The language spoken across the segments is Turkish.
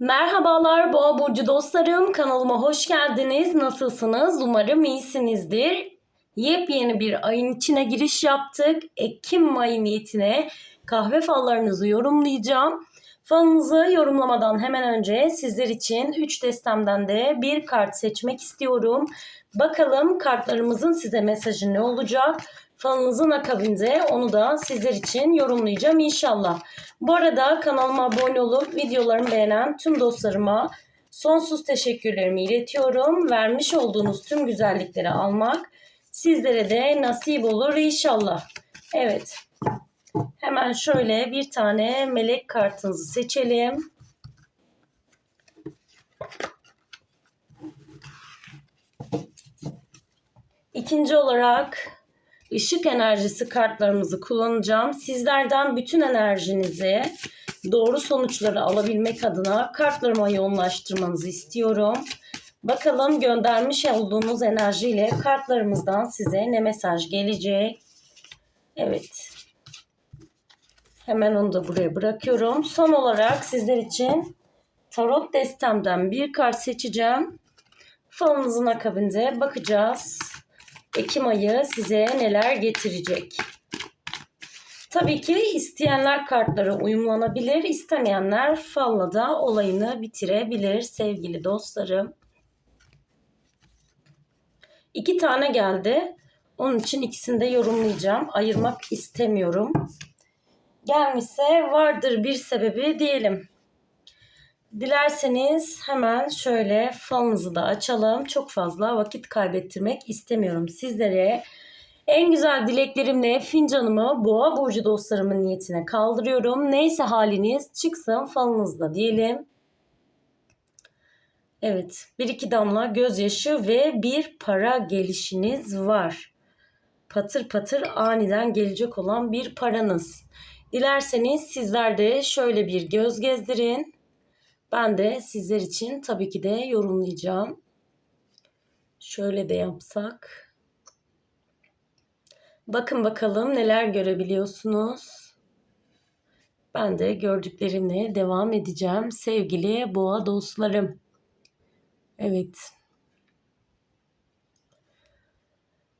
Merhabalar Boğa Burcu dostlarım. Kanalıma hoş geldiniz. Nasılsınız? Umarım iyisinizdir. Yepyeni bir ayın içine giriş yaptık. Ekim ayı niyetine kahve fallarınızı yorumlayacağım. Falınızı yorumlamadan hemen önce sizler için 3 destemden de bir kart seçmek istiyorum. Bakalım kartlarımızın size mesajı ne olacak? Falınızın akabinde onu da sizler için yorumlayacağım inşallah. Bu arada kanalıma abone olup videolarımı beğenen tüm dostlarıma sonsuz teşekkürlerimi iletiyorum. Vermiş olduğunuz tüm güzellikleri almak sizlere de nasip olur inşallah. Evet. Hemen şöyle bir tane melek kartınızı seçelim. İkinci olarak ışık enerjisi kartlarımızı kullanacağım. Sizlerden bütün enerjinizi doğru sonuçları alabilmek adına kartlarıma yoğunlaştırmanızı istiyorum. Bakalım göndermiş olduğunuz enerjiyle kartlarımızdan size ne mesaj gelecek? Evet. Hemen onu da buraya bırakıyorum. Son olarak sizler için tarot destemden bir kart seçeceğim. Falınızın akabinde bakacağız. Ekim ayı size neler getirecek? Tabii ki isteyenler kartlara uyumlanabilir, istemeyenler falla da olayını bitirebilir sevgili dostlarım. İki tane geldi. Onun için ikisini de yorumlayacağım. Ayırmak istemiyorum. Gelmişse vardır bir sebebi diyelim. Dilerseniz hemen şöyle falınızı da açalım. Çok fazla vakit kaybettirmek istemiyorum sizlere. En güzel dileklerimle fincanımı boğa burcu dostlarımın niyetine kaldırıyorum. Neyse haliniz çıksın falınızda diyelim. Evet bir iki damla gözyaşı ve bir para gelişiniz var. Patır patır aniden gelecek olan bir paranız. Dilerseniz sizler de şöyle bir göz gezdirin. Ben de sizler için tabii ki de yorumlayacağım. Şöyle de yapsak. Bakın bakalım neler görebiliyorsunuz. Ben de gördüklerimle devam edeceğim sevgili boğa dostlarım. Evet.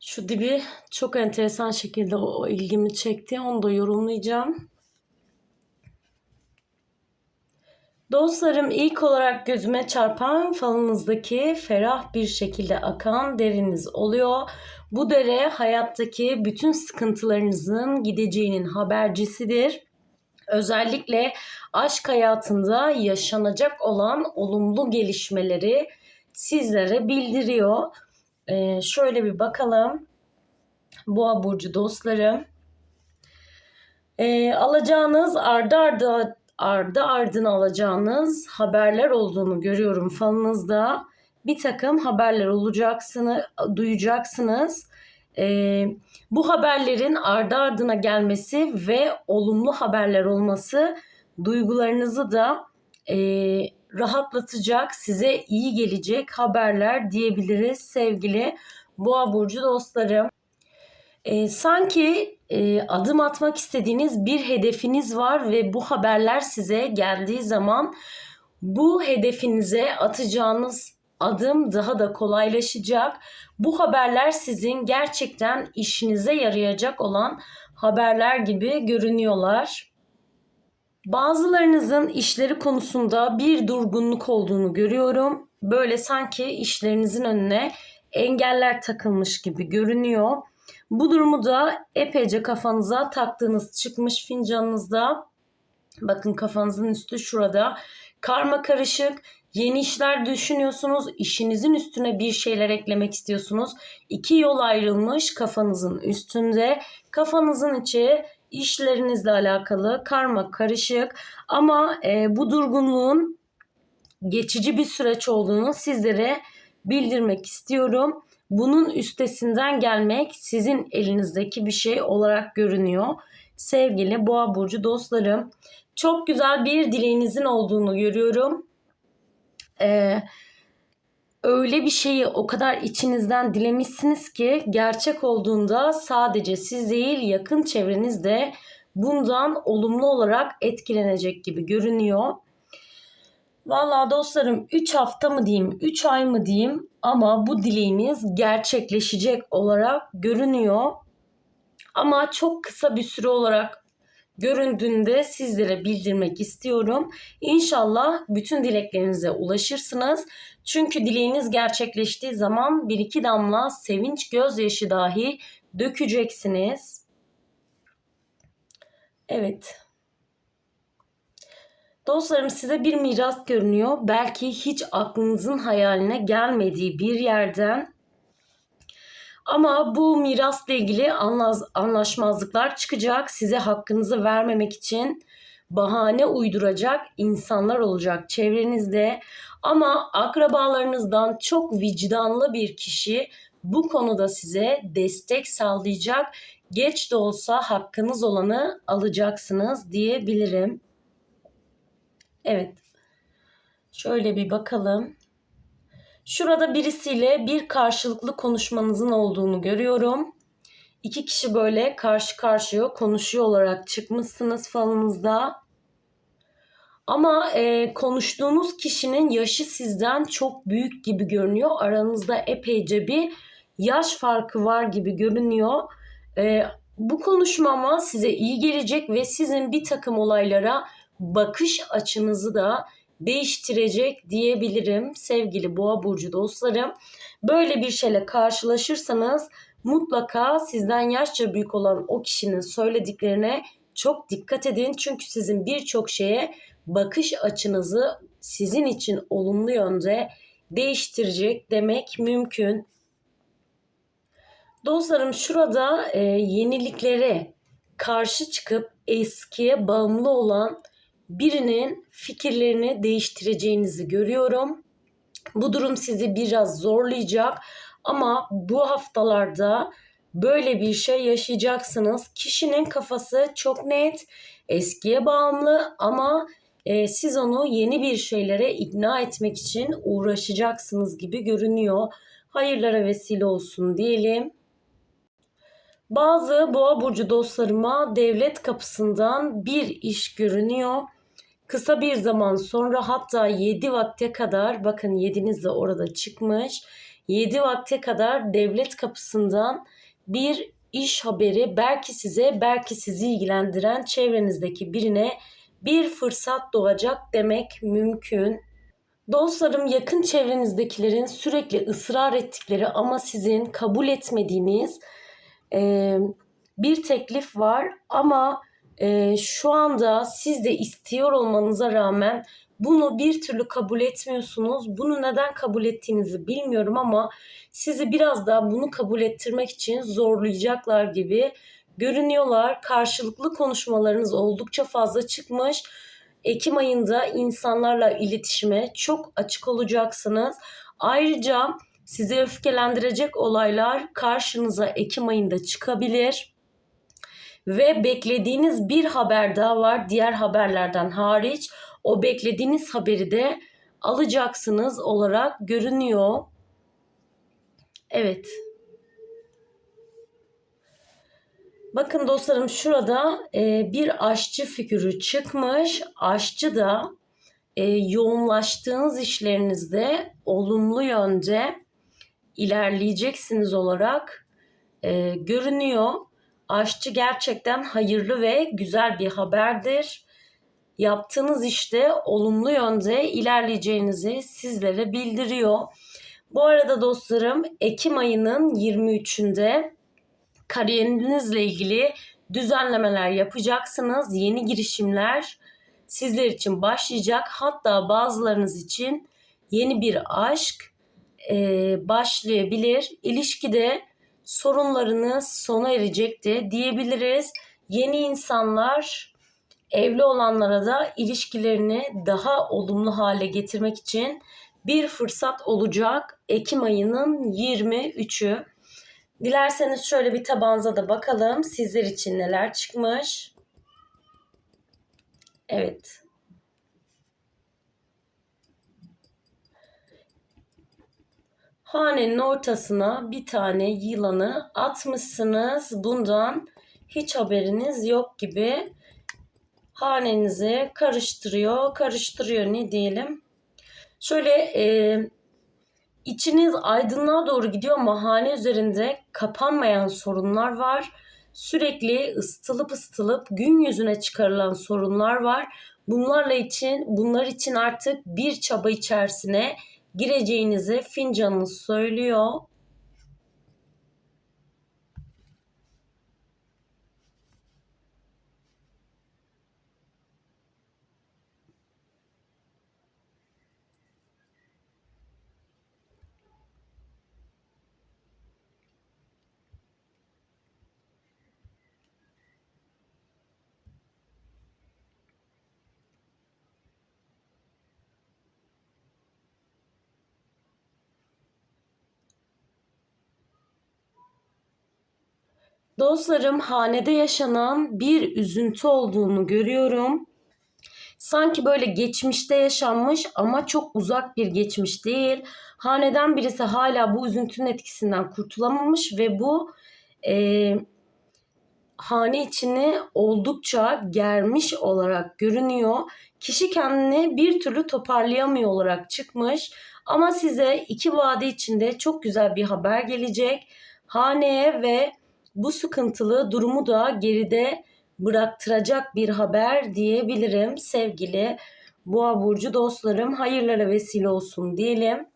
Şu dibi çok enteresan şekilde o ilgimi çekti. Onu da yorumlayacağım. Dostlarım ilk olarak gözüme çarpan falınızdaki ferah bir şekilde akan deriniz oluyor. Bu dere hayattaki bütün sıkıntılarınızın gideceğinin habercisidir. Özellikle aşk hayatında yaşanacak olan olumlu gelişmeleri sizlere bildiriyor. Ee, şöyle bir bakalım. Boğa burcu dostlarım. Ee, alacağınız ardı ardı ardı ardına alacağınız haberler olduğunu görüyorum falınızda. Bir takım haberler olacaksını duyacaksınız. Ee, bu haberlerin ardı ardına gelmesi ve olumlu haberler olması duygularınızı da e, rahatlatacak, size iyi gelecek haberler diyebiliriz sevgili Boğa burcu dostlarım. E, sanki e, adım atmak istediğiniz bir hedefiniz var ve bu haberler size geldiği zaman bu hedefinize atacağınız adım daha da kolaylaşacak. Bu haberler sizin gerçekten işinize yarayacak olan haberler gibi görünüyorlar. Bazılarınızın işleri konusunda bir durgunluk olduğunu görüyorum. Böyle sanki işlerinizin önüne engeller takılmış gibi görünüyor. Bu durumu da epeyce kafanıza taktığınız çıkmış fincanınızda. Bakın kafanızın üstü şurada. Karma karışık yeni işler düşünüyorsunuz. işinizin üstüne bir şeyler eklemek istiyorsunuz. İki yol ayrılmış kafanızın üstünde. Kafanızın içi işlerinizle alakalı karma karışık ama e, bu durgunluğun geçici bir süreç olduğunu sizlere bildirmek istiyorum. Bunun üstesinden gelmek sizin elinizdeki bir şey olarak görünüyor. Sevgili Boğa burcu dostlarım, çok güzel bir dileğinizin olduğunu görüyorum. Ee, öyle bir şeyi o kadar içinizden dilemişsiniz ki gerçek olduğunda sadece siz değil yakın çevreniz de bundan olumlu olarak etkilenecek gibi görünüyor. Vallahi dostlarım 3 hafta mı diyeyim, 3 ay mı diyeyim ama bu dileğiniz gerçekleşecek olarak görünüyor. Ama çok kısa bir süre olarak göründüğünde sizlere bildirmek istiyorum. İnşallah bütün dileklerinize ulaşırsınız. Çünkü dileğiniz gerçekleştiği zaman bir iki damla sevinç gözyaşı dahi dökeceksiniz. Evet. Dostlarım size bir miras görünüyor. Belki hiç aklınızın hayaline gelmediği bir yerden. Ama bu mirasla ilgili anlaşmazlıklar çıkacak. Size hakkınızı vermemek için bahane uyduracak insanlar olacak çevrenizde. Ama akrabalarınızdan çok vicdanlı bir kişi bu konuda size destek sağlayacak. Geç de olsa hakkınız olanı alacaksınız diyebilirim. Evet. Şöyle bir bakalım. Şurada birisiyle bir karşılıklı konuşmanızın olduğunu görüyorum. İki kişi böyle karşı karşıya konuşuyor olarak çıkmışsınız falınızda. Ama e, konuştuğunuz kişinin yaşı sizden çok büyük gibi görünüyor. Aranızda epeyce bir yaş farkı var gibi görünüyor. E, bu konuşma ama size iyi gelecek ve sizin bir takım olaylara bakış açınızı da değiştirecek diyebilirim sevgili boğa burcu dostlarım. Böyle bir şeyle karşılaşırsanız mutlaka sizden yaşça büyük olan o kişinin söylediklerine çok dikkat edin. Çünkü sizin birçok şeye bakış açınızı sizin için olumlu yönde değiştirecek demek mümkün. Dostlarım şurada e, yeniliklere karşı çıkıp eskiye bağımlı olan birinin fikirlerini değiştireceğinizi görüyorum. Bu durum sizi biraz zorlayacak ama bu haftalarda böyle bir şey yaşayacaksınız. Kişinin kafası çok net, eskiye bağımlı ama e, siz onu yeni bir şeylere ikna etmek için uğraşacaksınız gibi görünüyor. Hayırlara vesile olsun diyelim. Bazı boğa burcu dostlarıma devlet kapısından bir iş görünüyor. Kısa bir zaman sonra hatta 7 vakte kadar bakın 7'niz de orada çıkmış. 7 vakte kadar devlet kapısından bir iş haberi belki size belki sizi ilgilendiren çevrenizdeki birine bir fırsat doğacak demek mümkün. Dostlarım yakın çevrenizdekilerin sürekli ısrar ettikleri ama sizin kabul etmediğiniz e, bir teklif var ama e, şu anda siz de istiyor olmanıza rağmen bunu bir türlü kabul etmiyorsunuz. Bunu neden kabul ettiğinizi bilmiyorum ama sizi biraz daha bunu kabul ettirmek için zorlayacaklar gibi görünüyorlar. Karşılıklı konuşmalarınız oldukça fazla çıkmış. Ekim ayında insanlarla iletişime çok açık olacaksınız. Ayrıca sizi öfkelendirecek olaylar karşınıza Ekim ayında çıkabilir. Ve beklediğiniz bir haber daha var diğer haberlerden hariç. O beklediğiniz haberi de alacaksınız olarak görünüyor. Evet. Bakın dostlarım şurada e, bir aşçı figürü çıkmış. Aşçı da e, yoğunlaştığınız işlerinizde olumlu yönde ilerleyeceksiniz olarak e, görünüyor. Aşçı gerçekten hayırlı ve güzel bir haberdir. Yaptığınız işte olumlu yönde ilerleyeceğinizi sizlere bildiriyor. Bu arada dostlarım Ekim ayının 23'ünde kariyerinizle ilgili düzenlemeler yapacaksınız. Yeni girişimler sizler için başlayacak. Hatta bazılarınız için yeni bir aşk e, başlayabilir. İlişkide sorunlarınız sona erecekti diyebiliriz. Yeni insanlar evli olanlara da ilişkilerini daha olumlu hale getirmek için bir fırsat olacak Ekim ayının 23'ü. Dilerseniz şöyle bir tabağınıza da bakalım sizler için neler çıkmış. Evet. Hanenin ortasına bir tane yılanı atmışsınız. Bundan hiç haberiniz yok gibi hanenizi karıştırıyor, karıştırıyor ne diyelim. Şöyle e, içiniz aydınlığa doğru gidiyor ama hane üzerinde kapanmayan sorunlar var. Sürekli ısıtılıp ısıtılıp gün yüzüne çıkarılan sorunlar var. Bunlarla için bunlar için artık bir çaba içerisine gireceğinizi fincanınız söylüyor. Dostlarım hanede yaşanan bir üzüntü olduğunu görüyorum. Sanki böyle geçmişte yaşanmış ama çok uzak bir geçmiş değil. Haneden birisi hala bu üzüntünün etkisinden kurtulamamış ve bu e, hane içini oldukça germiş olarak görünüyor. Kişi kendini bir türlü toparlayamıyor olarak çıkmış. Ama size iki vade içinde çok güzel bir haber gelecek. Haneye ve bu sıkıntılı durumu da geride bıraktıracak bir haber diyebilirim sevgili Boğa burcu dostlarım. Hayırlara vesile olsun diyelim.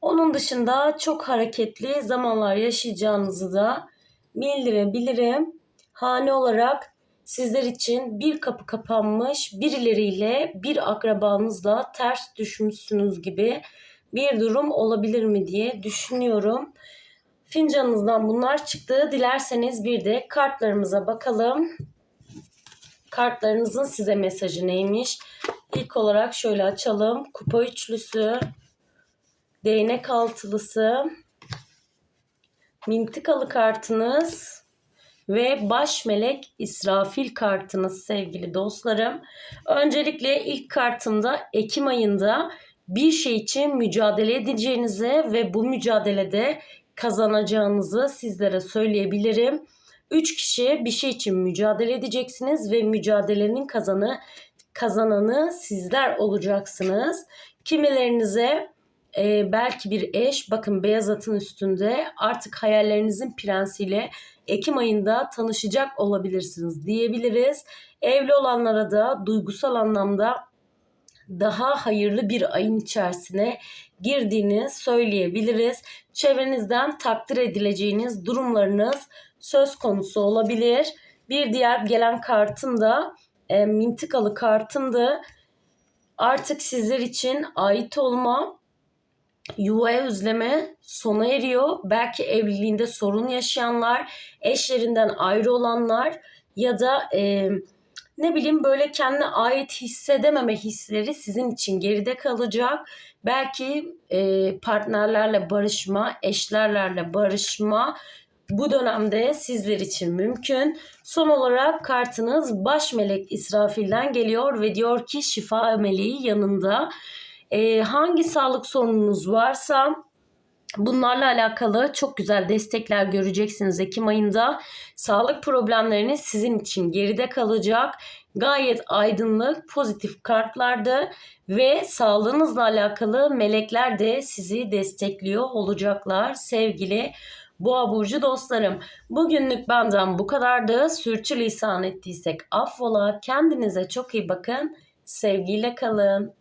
Onun dışında çok hareketli zamanlar yaşayacağınızı da bildirebilirim. Hane olarak sizler için bir kapı kapanmış, birileriyle bir akrabanızla ters düşmüşsünüz gibi bir durum olabilir mi diye düşünüyorum. Fincanınızdan bunlar çıktı. Dilerseniz bir de kartlarımıza bakalım. Kartlarınızın size mesajı neymiş? İlk olarak şöyle açalım. Kupa üçlüsü, değnek altılısı, mintikalı kartınız ve baş melek İsrafil kartınız sevgili dostlarım. Öncelikle ilk kartımda Ekim ayında bir şey için mücadele edeceğinize ve bu mücadelede kazanacağınızı sizlere söyleyebilirim. Üç kişi bir şey için mücadele edeceksiniz ve mücadelenin kazanı kazananı sizler olacaksınız. Kimilerinize e, belki bir eş bakın beyaz atın üstünde artık hayallerinizin prensiyle Ekim ayında tanışacak olabilirsiniz diyebiliriz. Evli olanlara da duygusal anlamda daha hayırlı bir ayın içerisine girdiğini söyleyebiliriz. Çevrenizden takdir edileceğiniz durumlarınız söz konusu olabilir. Bir diğer gelen kartım da e, mintikalı kartımdı. Artık sizler için ait olma, yuvaya özleme sona eriyor. Belki evliliğinde sorun yaşayanlar, eşlerinden ayrı olanlar ya da e, ne bileyim böyle kendine ait hissedememe hisleri sizin için geride kalacak. Belki e, partnerlerle barışma, eşlerle barışma bu dönemde sizler için mümkün. Son olarak kartınız baş melek İsrafil'den geliyor ve diyor ki şifa meleği yanında. E, hangi sağlık sorununuz varsa Bunlarla alakalı çok güzel destekler göreceksiniz Ekim ayında. Sağlık problemleriniz sizin için geride kalacak. Gayet aydınlık, pozitif kartlardı ve sağlığınızla alakalı melekler de sizi destekliyor olacaklar sevgili Boğa burcu dostlarım. Bugünlük benden bu kadardı. Sürçülisan ettiysek affola. Kendinize çok iyi bakın. Sevgiyle kalın.